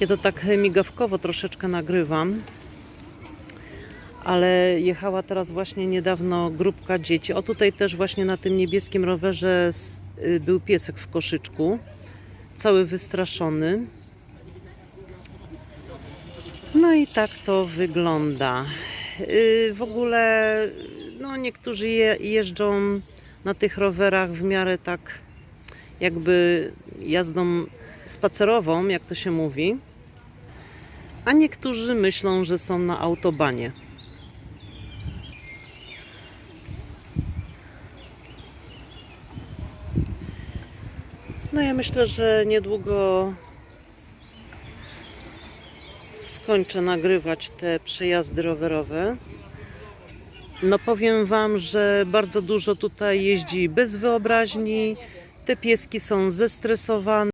Ja to tak migawkowo troszeczkę nagrywam, ale jechała teraz właśnie niedawno grupka dzieci. O tutaj też właśnie na tym niebieskim rowerze y, był piesek w koszyczku, cały wystraszony. No i tak to wygląda. Y, W ogóle no niektórzy je, jeżdżą na tych rowerach w miarę tak jakby jazdą spacerową, jak to się mówi, a niektórzy myślą, że są na autobanie. No ja myślę, że niedługo skończę nagrywać te przejazdy rowerowe. No powiem Wam, że bardzo dużo tutaj jeździ bez wyobraźni. Te pieski są zestresowane.